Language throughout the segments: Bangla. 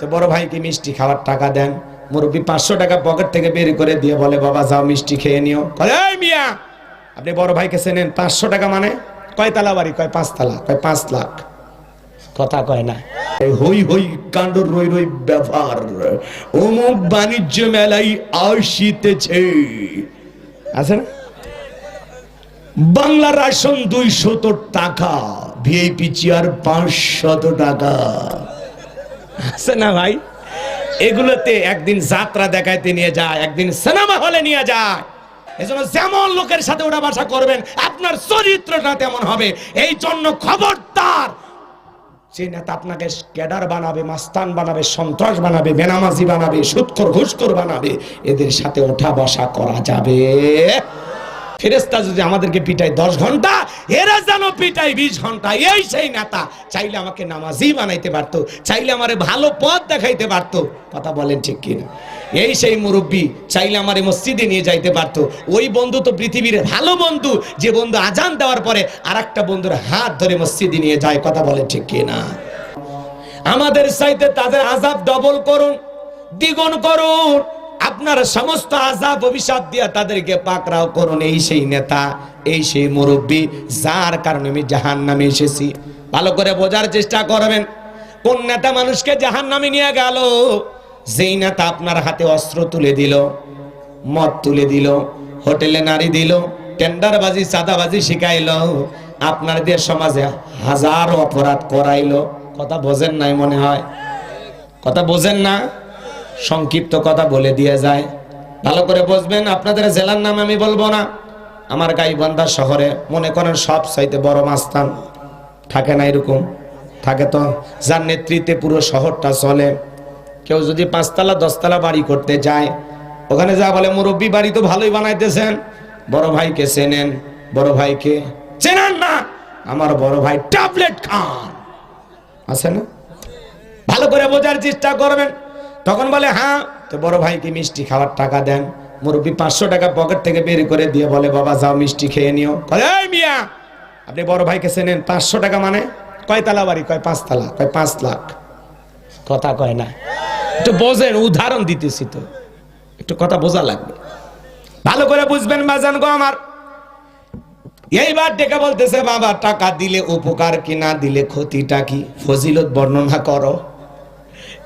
তো বড় ভাইকে মিষ্টি খাওয়ার টাকা দেন? মুরব্বী পাঁচশো টাকা পকেট থেকে বের করে দিয়ে বলে বাবা যাও মিষ্টি খেয়ে নিও। কয়, মিয়া আপনি বড় ভাইকে চেনেন পাঁচশো টাকা মানে? কয় তালা বাড়ি। কয় পাঁচ তালা। কয় পাঁচ লাখ। কথা কয় না। এই হই হই কাণ্ড রই রই ব্যাপার অমুক বাণিজ্য মেলাই আসিতেছে। আছে না? বাংলা রাশন দুইশত টাকা ভিআইপি চেয়ার পাঁচশত টাকা। আছে ভাই, এগুলোতে একদিন যাত্রা দেখাইতে নিয়ে যায়, একদিন সিনেমা হলে নিয়ে যায়। এজন্য যেমন লোকের সাথে ওটা বাসা করবেন, আপনার চরিত্রটা তেমন হবে। এই জন্য খবরদার। যে নেতা আপনাকে ক্যাডার বানাবে, মাস্তান বানাবে, সন্ত্রাস বানাবে, বেনামাজি বানাবে, সুৎখর, ঘুষখোর বানাবে, এদের সাথে ওঠা বসা করা যাবে। ফেরেস্তা যদি আমাদেরকে পিটায় দশ ঘণ্টা, এরা যেন পিটাই বিশ ঘণ্টা, এই সেই নেতা। চাইলে আমাকে নামাজি বানাইতে পারতো, চাইলে আমারে ভালো পথ দেখাইতে পারতো। কথা বলেন ঠিক কিনা? এই সেই মুরব্বী, চাইলে আমার মসজিদে নিয়ে যাইতে পারতো। ওই বন্ধু তো পৃথিবীর ভালো বন্ধু, যে বন্ধু আজান দেওয়ার পরে আর একটা বন্ধুর হাত ধরে মসজিদে নিয়ে যায়, কথা বলেন ঠিক কিনা? আমাদের চাইতে তাদের আজাব ডবল করুন, দ্বিগুণ করুন। আপনার সমস্ত আজাব অভিশাপ দিয়া তাদেরকে পাকড়াও করুন। এই সেই নেতা, এই সেই মুরব্বী, যার কারণে আমি জাহান নামে এসেছি। ভালো করে বোঝার চেষ্টা করবেন, কোন নেতা মানুষকে জাহান নামে নিয়ে গেল? যেই নেতা আপনার হাতে অস্ত্র তুলে দিল, মদ তুলে দিল, হোটেলে নারী দিল, টেন্ডারবাজি, চাঁদাবাজি শিখাইল, আপনার দিয়ে সমাজে হাজারো অপরাধ করাইল। কথা বোঝেন নাই মনে হয়? কথা বোঝেন না? সংক্ষিপ্ত কথা বলে দিয়ে যায়। ভালো করে বুঝবেন, আপনাদের জেলার নাম আমি বলব না। আমার গাইবান্ধা শহরে মনে করেন সব চাইতে বড় মাস্তান। থাকে না এরকম? থাকে তো। যার নেতৃত্বে পুরো শহরটা চলে। কেউ যদি পাঁচতলা, দশতলা বাড়ি করতে যায়, ওখানে যা বলে, মুরব্বী বাড়ি তো ভালোই বানাইতেছেন। বড় ভাইকে চেনেন। বড় ভাইকে চেনেন না। আমার বড় ভাই ট্যাবলেট খান। আছে না? ভালো করে বোঝার চেষ্টা করবেন। তখন বলে হ্যাঁ তো বড় ভাইকে মিষ্টি খাওয়ার টাকা দেন? মুরব্বী পাঁচশো টাকা পকেট থেকে বের করে দিয়ে বলে, বাবা, যাও মিষ্টি খেয়ে নিও। মিয়া, আপনি বড় ভাইকে চেনেন, পাঁচশো টাকা মানে? কয়, তালা বাড়ি। কয়, পাঁচ তালা। কয়, পাঁচ লাখ। কথা কয় না। একটু বোঝেন, উদাহরণ দিতেছি তো। একটু কথা বোঝা লাগবে। ভালো করে বুঝবেন বাজান গো আমার। এইবার ডেকে বলতেছে, বাবা, টাকা দিলে উপকার কি, না দিলে ক্ষতিটা কি? ফজিলত বর্ণনা করো।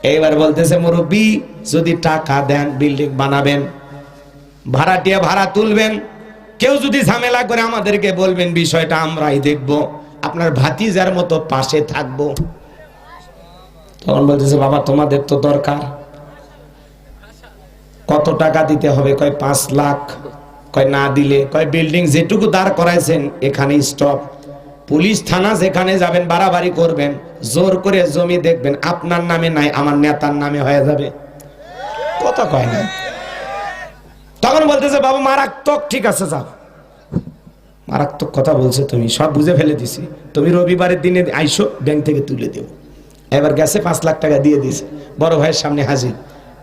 এইবার বলতেছে মুরব্বী, যদি টাকা দেন, বিল্ডিং বানাবেন, ভাড়াটিয়া ভাড়া তুলবেন, কেউ যদি ঝামেলা করে আমাদেরকে বলবেন, বিষয়টা আমরাই দেখব, আপনার ভাতিজার মতো পাশে থাকব। তখন বলতেছে, বাবা, তোমাদের তো দরকার। কত টাকা দিতে হবে? কয়, পাঁচ লাখ। কয়, না দিলে। কয়, বিল্ডিং যেটুকু দাঁড় করাইছেন, এখানেই স্টপ পুলিশ থানা যেখানে যাবেন, বাড়াবাড়ি করবেন, জোর করে জমি দেখবেন, আপনার নামে নাই, আমার নেতার নামে হয়ে যাবে। কথা কয় না। তখন বলতেছে, বাবা, মারাত্মক, ঠিক আছে, যাও। মারাত্মক কথা বলছে তুমি, সব বুঝে ফেলে দিছি। তুমি রবিবারের দিনে আইসো, ব্যাংক থেকে তুলে দেবো। এবার গেছে পাঁচ লাখ টাকা দিয়ে দিয়েছে বড় ভাইয়ের সামনে হাজির।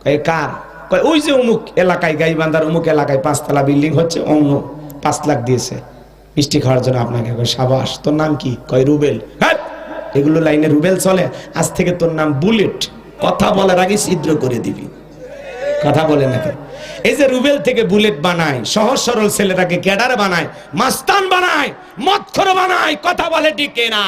কয়, কার? কয়, ওই যে অমুক এলাকায়, গাইবান্ধার অমুক এলাকায় পাঁচতলা বিল্ডিং হচ্ছে অন্য পাঁচ লাখ দিয়েছে। মিষ্টি খাওয়ার জন্য আপনাকে সাবাস, তোর নাম কি? কয়, রুবেল। হ্যাঁ এগুলো লাইনে রুবেল চলে, আজ থেকে তোর নাম বুলেট। কথা বলার আগে ছিদ্র করে দিবি। কথা বলে নাকি? এই যে রুবেল থেকে বুলেট বানায়, সহজ সরল ছেলেটাকে ক্যাডার বানায়, মাস্তান বানায় মৎখর বানায়, কথা বলে টিকে না।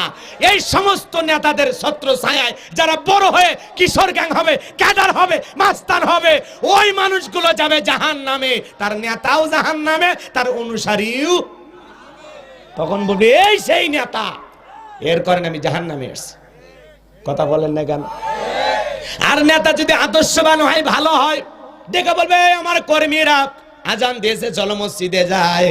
এই সমস্ত নেতাদের ছত্র ছায়ায় যারা বড় হয়ে কিশোর গ্যাং হবে, ক্যাডার হবে, মাস্তান হবে, ওই মানুষগুলো যাবে জাহান নামে তার নেতাও জাহান নামে তার অনুসারীও তখন বলবে, এই সেই নেতা। এর কারণে আমি জাহান নামে এসছি কথা বলেন না কেন? আর নেতা যদি আদর্শবান হয়, ভালো হয়, দেখে বলবে আমার কর্মীরা আজান দিয়েছে, চলো মসজিদে যায়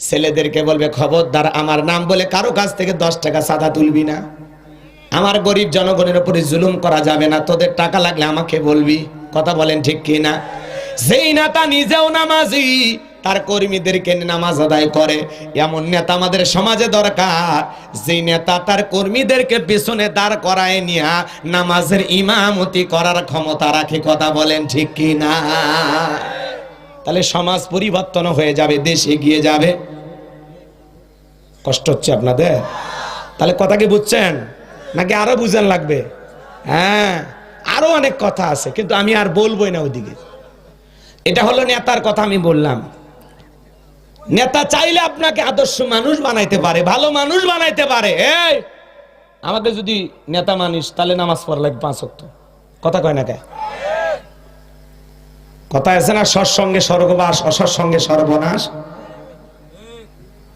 ছেলেদেরকে বলবে, খবরদার, আমার নাম বলে কারও কাছ থেকে দশ টাকা সাদা তুলবি না। আমার গরিব জনগণের উপরে জুলুম করা যাবে না, তোদের টাকা লাগলে আমাকে বলবি। কথা বলেন ঠিক কি না যেই নেতা নিজেও নামাজি তার কর্মীদেরকে নামাজ আদায় করে। এমন নেতা আমাদের সমাজে দরকার। যেই নেতা তার কর্মীদেরকে পেছনে দাঁড় করায় নিয়া নামাজের ইমামতি করার ক্ষমতা রাখে, কথা বলেন ঠিক কি না? তাহলে সমাজ পরিবর্তন হয়ে যাবে, দেশ এগিয়ে যাবে। কষ্ট হচ্ছে আপনাদের? তাহলে কথা কি বুঝছেন? নাকি আরও বুঝেন লাগবে? হ্যাঁ আরও অনেক কথা আছে, কিন্তু আমি আর বলবোই না ওদিকে। এটা হলো নেতার কথা আমি বললাম। নেতা চাইলে আপনাকে আদর্শ মানুষ বানাইতে পারে, ভালো মানুষ বানাইতে পারে। এই, আমাকে যদি নেতা মানুষ তাহলে নামাজ পড়া লাগবে পাঁচ অক্ট কথা কয় না কে? কথা আছে না সৎসঙ্গে স্বর্গবাস অসৎসঙ্গে সর্বনাশ?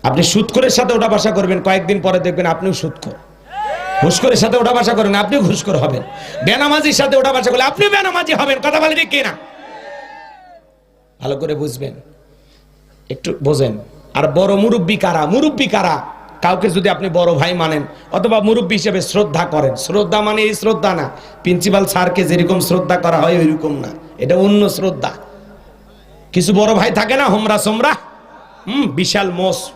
আপনি সুৎখরের সাথে ওটা বাসা করবেন, কয়েকদিন পরে দেখবেন আপনিও সুৎখর। ঘুষখোরের সাথে ওটা বাসা করেন, আপনিও ঘুষখোর হবেন। বেনামাজির সাথে ওটা বাসা করলে আপনি বেনামাজি হবেন, কথা বলে ঠিক কিনা? ভালো করে বুঝবেন। একটু বোঝেন। আর বড় মুরব্বী কারা? মুরব্বী কারা? কাউকে যদি আপনি বড় ভাই মানেন অথবা মুরব্বী হিসেবে শ্রদ্ধা করেন। শ্রদ্ধা মানে এই শ্রদ্ধা না। প্রিন্সিপাল স্যারকে যেরকম শ্রদ্ধা করা হয় ওইরকম না। এটা অন্য শ্রদ্ধা। কিছু বড় ভাই থাকে না হোমরা সোমরা? হুম বিশাল মোষ।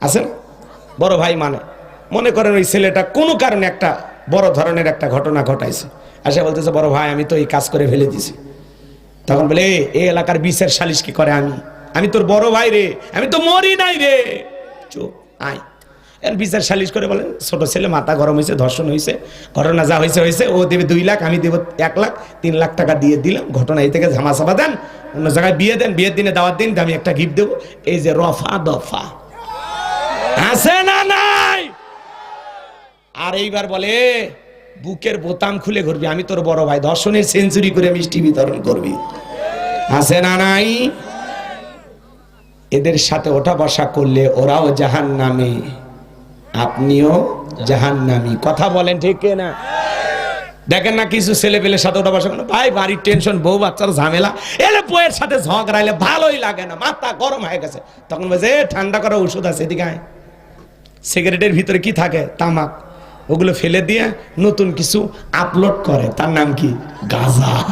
আছে না? বড় ভাই মানে। মনে করেন ওই ছেলেটা কোনো কারণে একটা বড় ধরনের একটা ঘটনা ঘটাইছে। আসে বলতেছে বড় ভাই আমি তো এই কাজ করে ফেলে দিছি। তখন বলে "এ, এই এলাকার বিশের সালিশ কি করে আমি? আমি তোর বড় ভাই রে, আমি তো মরি নাই রে। চুপ, আয়। এর বিচার সালিশ করে বলেন, ছোট ছেলে মাথা গরম হয়েছে, ধর্ষণ হয়েছে, ঘটনা যা হয়েছে হয়েছে, ও দেবে দুই লাখ, আমি দেবো এক লাখ, তিন লাখ টাকা দিয়ে দিলাম, ঘটনা এই থেকে ঝামা চাপা দেন, অন্য জায়গায় বিয়ে দেন, বিয়ের দিনে দাওয়াত দিন, আমি একটা গিফট দেবো, এই যে রফা দফা। আছে না নাই? আর এইবার বলে, বুকের বোতাম খুলে ঘুরবি, আমি তোর বড় ভাই দর্শনের সেঞ্চুরি করে মিষ্টি বিতরণ করবি। আছে না নাই? এদের সাথে ওঠা বসা করলে ওরাও জাহান নামে আপনিও জাহান নামি কথা বলেন ঠিক না দেখেন না কিছু ছেলে পেলে সাথে ওঠা বসা ভাই বাড়ির টেনশন বউ বাচ্চার ঝামেলা। এলে বইয়ের সাথে ঝগড়াইলে ভালোই লাগে না মাথা গরম হয়ে গেছে। তখন বলছে "এ, ঠান্ডা করার ওষুধ আছে এদিকে সিগারেটের ভিতরে কি থাকে? তামাক। ওগুলো ফেলে দিয়ে নতুন কিছু আপলোড করে। তার নাম কি? গাজা।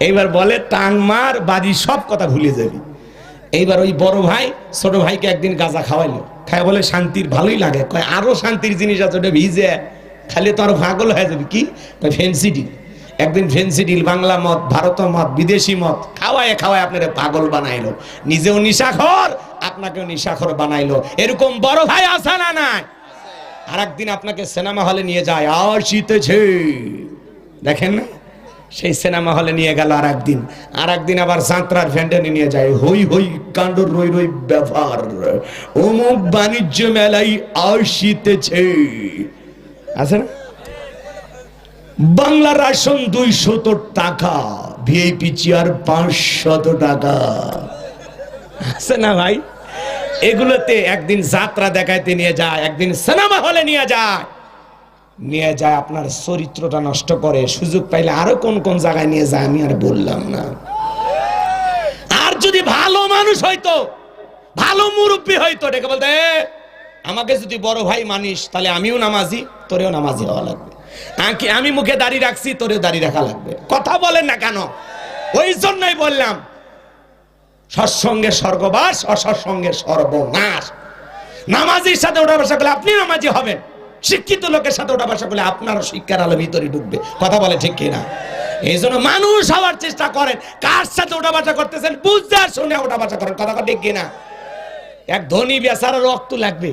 এইবার বলে টাং মার বাড়ি সব কথা ভুলে যাবি। এইবার ওই বড় ভাই, ছোট ভাইকে একদিন গাঁজা খাওয়াইলো। খাই বলে, শান্তির ভালোই লাগে। কয়, আরও শান্তির জিনিস আছে, ওটা ভিজে। খালি তো আরও ভাগল হয়ে যাবে, কি? কয় ফেন্সিডিল একদিন ফেন্সি ডিল, বাংলা মত ভারত মত বিদেশি মত খাওয়ায় খাওয়ায় আপনারা পাগল বানাইলো। নিজেও নিশাখর, আপনাকেও নিশাখর বানাইলো। এরকম বড় ভাই আসা না নাই? আর একদিন আপনাকে সিনেমা হলে নিয়ে যায় আসিতেছে দেখেন না? সেই সিনেমা হলে নিয়ে গেল আর একদিন আর একদিন আবার সাঁতরার ভ্যান্ডানে নিয়ে যায়। হই হই কাণ্ড রই রই ব্যাপার অমুক বাণিজ্য মেলাই আসিতেছে আছে না? বাংলা রাশন দুইশত টাকা, ভিআইপি চেয়ার পাঁচশত টাকা। আছে না ভাই? এগুলোতে একদিন যাত্রা দেখাইতে নিয়ে যায়, একদিন সিনেমা হলে নিয়ে যায়। নিয়ে যায় আপনার চরিত্রটা নষ্ট করে। সুযোগ পাইলে আরও কোন কোন জায়গায় নিয়ে যায় আমি আর বললাম না। আর যদি ভালো মানুষ হইতো ভালো মুরব্বী হইতো ডেকে বলতে "এ, আমাকে যদি বড় ভাই মানিস তাহলে আমিও নামাজি তোরেও নামাজি হওয়া লাগবে। আমি মুখে দাড়ি রাখছি তোরেও দাড়ি রাখা লাগবে? কথা বলেন না কেন? ওই জন্যই বললাম সৎসঙ্গে স্বর্গবাস অসৎসঙ্গে সর্বনাশ। নামাজির সাথে ওঠা বসা করলে আপনি নামাজি হবেন। শিক্ষিত লোকের সাথে ওটা বসা করলে আপনারও শিক্ষার আলো ভিতরে ঢুকবে। কথা বলে ঠিক কিনা? এই জন্য মানুষ হওয়ার চেষ্টা করেন। কার সাথে ওটা বসা করতেছেন বুঝতে শুনে ওঠা বসা করেন। কথা ঠিক কিনা? এক ধনী বেচারা রক্ত লাগবে।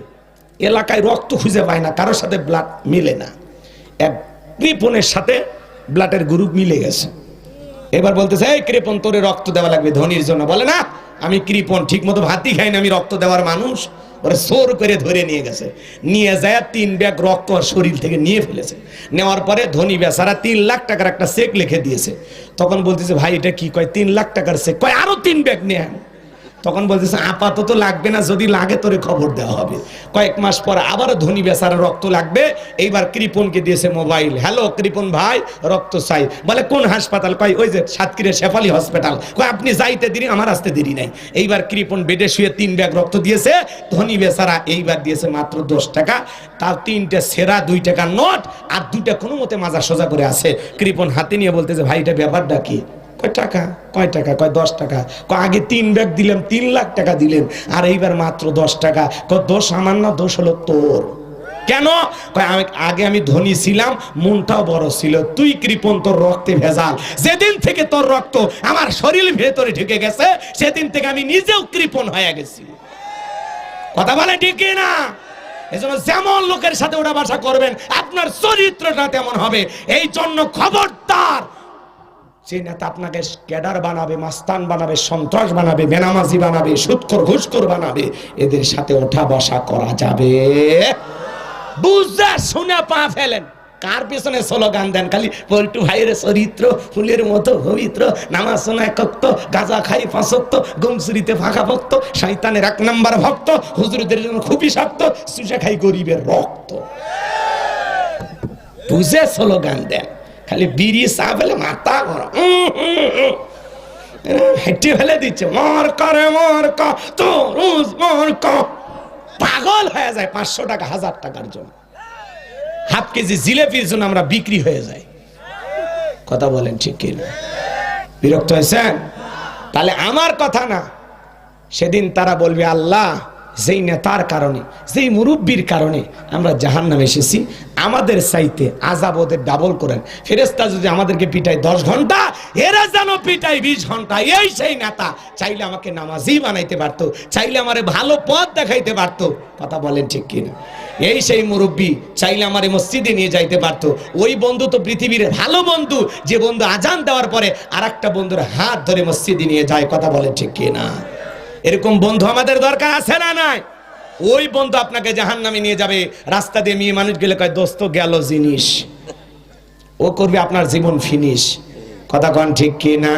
এলাকায় রক্ত খুঁজে পায় না, কারোর সাথে ব্লাড মিলে না। এক কৃপণের সাথে ব্লাডের গ্রুপ মিলে গেছে। এবার বলতেছে, এই কৃপন তোরে রক্ত দেওয়া লাগবে ধনির জন্য। বলে, না, আমি কৃপন ঠিক মতো ভাতই খাই না, আমি রক্ত দেওয়ার মানুষ। ওরা সোর করে ধরে নিয়ে গেছে। নিয়ে যায় তিন ব্যাগ রক্ত শরীর থেকে নিয়ে ফেলেছে। নেওয়ার পরে ধনী বেচারা তিন লাখ টাকার একটা চেক লিখে দিয়েছে। তখন বলতেছে, ভাই, এটা কি? কয়, তিন লাখ টাকার চেক। কয়, আরও তিন ব্যাগ নেন তখন বলতেছে, আপাতত লাগবে না, যদি লাগে তোরে খবর দেওয়া হবে। কয়েক মাস পর আবারও ধনী বেচারা রক্ত লাগবে। এইবার কৃপনকে দিয়েছে মোবাইল। হ্যালো কৃপন ভাই, রক্ত চাই। বলে, কোন হাসপাতাল? কয়, ওই যে সাতক্ষীরের শেফালি হসপিটাল। কয়, আপনি যাইতে দেরি, আমার আসতে দেরি নাই। এইবার কৃপন বেডে শুয়ে তিন ব্যাগ রক্ত দিয়েছে। ধনী বেচারা এইবার দিয়েছে মাত্র দশ টাকা। তার তিনটে সেরা দুই টাকা নোট আর দুইটা কোনো মতে মাজা সোজা করে আছে। কৃপন হাতে নিয়ে বলতেছে, ভাই, এটা ব্যাপারটা কি? কয় টাকা? কয় টাকা? কয় দশ টাকা? কয়, আগে তিন ব্যাগ দিলাম তিন লাখ টাকা দিলেন, আর এইবার মাত্র দশ টাকা। কয়, দোষ আমার না, দোষ হলো তোর। কেন? আগে আমি ধনী ছিলাম, মনটাও বড় ছিল। তুই কৃপন তোর রক্তে ভেজাল। যেদিন থেকে তোর রক্ত আমার শরীর ভেতরে ঢুকে গেছে, সেদিন থেকে আমি নিজেও কৃপন হয়ে গেছি। কথা বলে ঠিক না? এজন্য যেমন লোকের সাথে ওটা বাসা করবেন, আপনার চরিত্রটা তেমন হবে। এই জন্য খবরদার যে নেতা আপনাকে ক্যাডার বানাবে, মাস্তান বানাবে, সন্ত্রাস বানাবে, বেনামাজি বানাবে, সুৎখর, ঘুষখোর বানাবে, এদের সাথে ওঠা বসা করা যাবে। বুঝা শুনে পা ফেলেন। কার পিছনে স্লোগান দেন? খালি পল্টু ভাইয়ের চরিত্র, ফুলের মতো পবিত্র, নামাজ শোনা একক্ত গাজা খাই ফাঁসক্ত গমসুরিতে ফাঁকা ভক্ত শৈতানের এক নাম্বার ভক্ত, হুজুরদের জন্য খুবই শক্ত সুসা খাই গরিবের রক্ত। বুঝে স্লোগান দেন। খালি বিড়ি চা ফেলে মাথা গরম। হেঁটে ফেলে দিচ্ছে মর করে মর ক তো মর ক পাগল হয়ে যায় পাঁচশো টাকা হাজার টাকার জন্য হাফ কেজি জিলেপির জন্য আমরা বিক্রি হয়ে যাই কথা বলেন ঠিক কি না? বিরক্ত হয়েছেন তাহলে আমার কথা না সেদিন তারা বলবে আল্লাহ যেই নেতার কারণে, যেই মুরব্বীর কারণে আমরা জাহান নামে এসেছি, আমাদের চাইতে আজাব ওদের ডাবল করেন। ফেরেস্তা যদি আমাদেরকে পিটায় দশ ঘণ্টা, এরা যেন পিটাই বিশ ঘণ্টা, এই সেই নেতা। চাইলে আমাকে নামাজি বানাইতে পারতো, চাইলে আমারে ভালো পথ দেখাইতে পারতো। কথা বলেন ঠিক কিনা? এই সেই মুরব্বী, চাইলে আমারে মসজিদে নিয়ে যাইতে পারতো। ওই বন্ধু তো পৃথিবীর ভালো বন্ধু, যে বন্ধু আজান দেওয়ার পরে আর একটা বন্ধুর হাত ধরে মসজিদে নিয়ে যায়। কথা বলেন ঠিক কিনা? এরকম বন্ধু আমাদের দরকার আছে না নাই? ওই বন্ধু আপনাকে জাহান নামে নিয়ে যাবে, রাস্তা দিয়ে মেয়ে মানুষ গেলে কয়, দোস্ত, গেল জিনিস। ও করবে আপনার জীবন ফিনিশ কথা কন ঠিক কি না